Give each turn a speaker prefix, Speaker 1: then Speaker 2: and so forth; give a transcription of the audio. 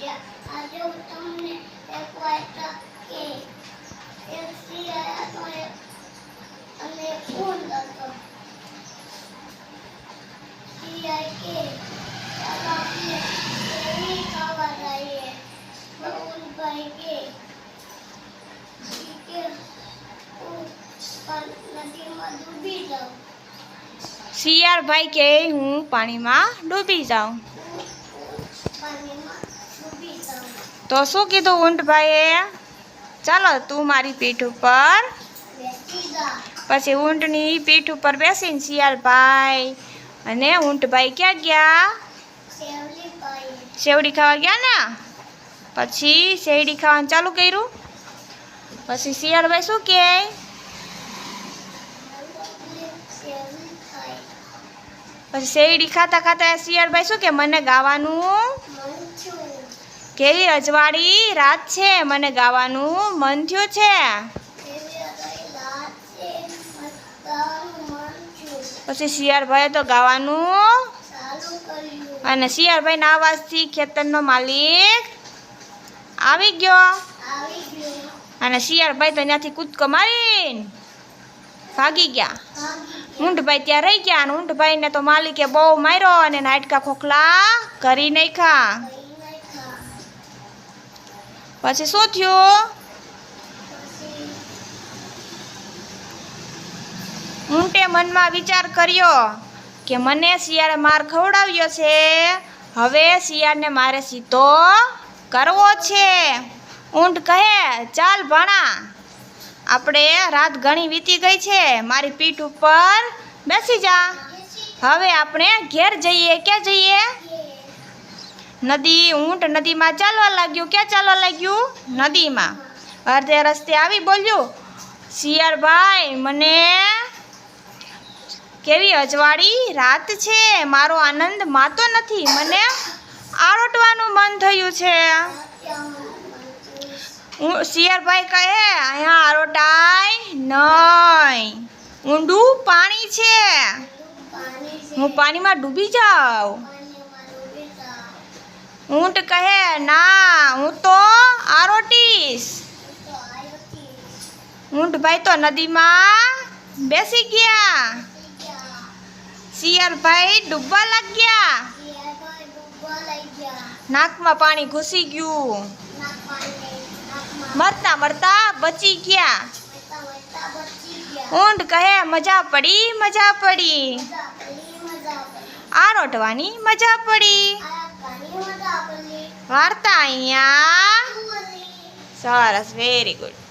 Speaker 1: છે. આજે હું તમને એક વાર્તા કે એક શિયાળ હતો અને એક હતો. શિયાળ કે આપણે કેરી ખાવા જઈએ. તો કે હું
Speaker 2: શિયાળભાઈ કે પાણીમાં ડૂબી જાઉં. તો શું કીધું ઊંટભાઈએ? ચાલો તું મારી પીઠ ઉપર. પછી ઊંટની પીઠ ઉપર બેસીને શિયાળભાઈ અને ઊંટભાઈ ક્યાં ગયા? શેવડી ખાવા ગયા ને? પછી શેરડી ખાવાનું ચાલુ કર્યું? પછી શિયાળભાઈ શું કહે પછી શેરડી ખાતા ખાતા શિયાળભાઈ શું કે? મને ગાવાનું કેવી અજવાળી રાત છે? મને ગાવાનું મન થયું છે. પછી શિયાળભાઈએ તો ગાવાનું અને શિયાળભાઈના અવાજથી ખેતરનો માલિક આવી ગયો. અને શિયાળભાઈ તો ત્યાંથી કૂદકો મારીને ભાગી ગયા. ઊંટભાઈ ત્યાં રહી ગયા અને ઊંટભાઈને તો માલિકે બહુ માર્યો અને નાટકા ખોખલા કરી નાખ્યા. પછી શું થયું? ઊંટે મનમાં વિચાર કર્યો કે મને શિયાળે માર ખવડાવ્યો છે. હવે શિયાળને મારે સીધો કરવો છે. ઊંટ કહે, ચાલ ભણા, આપણે રાત ઘણી વીતી ગઈ છે. મારી પીઠ ઉપર બેસી જા. હવે આપણે ઘેર જઈએ. ક્યાં જઈએ? નદી ઊંટ નદીમાં ચાલવા લાગ્યું. ક્યાં ચાલવા લાગ્યું? નદીમાં. અર્ધે રસ્તે આવી બોલ્યું, શિયાળભાઈ, મને કેવી અજવાળી રાત છે. મારો આનંદ માતો નથી. મને આરોટવાનું મન થયું છે. શિયાળભાઈ કહે, અહીંયા આરોટાય નહીં. ઊંડું પાણી છે. હું પાણીમાં ડૂબી જાઉં. ઊંટ કહે, ના, હું તો આરોટીશ
Speaker 1: ઊંટ
Speaker 2: ભાઈ તો નદીમાં બેસી ગયા.
Speaker 1: ગયા
Speaker 2: શિયાળભાઈ ડૂબવા લાગ્યા. નાકમાં પાણી ઘૂસી ગયું. મરતા મરતા બચી ગયા. ઊંટ કહે, મજા પડી મજા પડી. આરોટવાની મજા પડી. વાર્તા અહીંયા? સરસ વેરી ગુડ